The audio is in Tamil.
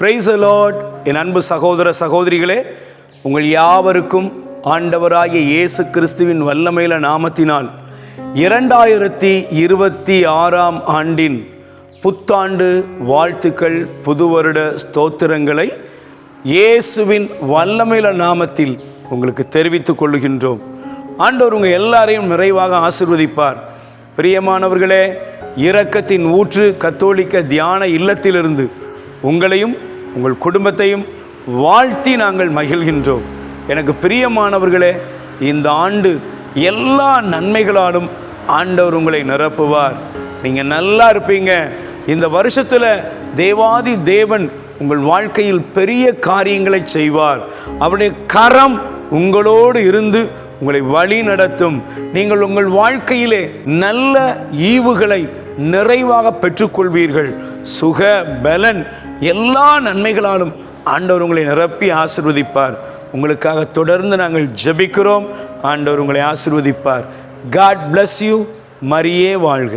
பிரைஸ் லார்ட் என் அன்பு சகோதர சகோதரிகளே உங்கள் யாவருக்கும் ஆண்டவராகிய இயேசு கிறிஸ்துவின் வல்லமையில நாமத்தினால் இரண்டாயிரத்தி இருபத்தி ஆறாம் ஆண்டின் புத்தாண்டு வாழ்த்துக்கள் புது வருட ஸ்தோத்திரங்களை இயேசுவின் வல்லமையில நாமத்தில் உங்களுக்கு தெரிவித்துக் கொள்ளுகின்றோம் ஆண்டவர் உங்கள் எல்லாரையும் நிறைவாக ஆசிர்வதிப்பார். பிரியமானவர்களே இரக்கத்தின் ஊற்று கத்தோலிக்க தியான இல்லத்திலிருந்து உங்களையும் உங்கள் குடும்பத்தையும் வாழ்த்தி நாங்கள் மகிழ்கின்றோம். எனக்கு பிரியமானவர்களே இந்த ஆண்டு எல்லா நன்மைகளாலும் ஆண்டவர் உங்களை நிரப்புவார். நீங்கள் நல்லா இருப்பீங்க. இந்த வருஷத்தில் தேவாதி தேவன் உங்கள் வாழ்க்கையில் பெரிய காரியங்களை செய்வார். அவருடைய கரம் உங்களோடு இருந்து உங்களை வழி நடத்தும். நீங்கள் உங்கள் வாழ்க்கையிலே நல்ல ஈவுகளை நிறைவாக பெற்றுக்கொள்வீர்கள். சுக பலன் எல்லா நன்மைகளாலும் ஆண்டவர் உங்களை நிரப்பி ஆசிர்வதிப்பார். உங்களுக்காக தொடர்ந்து நாங்கள் ஜெபிக்கிறோம். ஆண்டவர் உங்களை ஆசிர்வதிப்பார். காட் பிளஸ் யூ மரியே வாழ்க.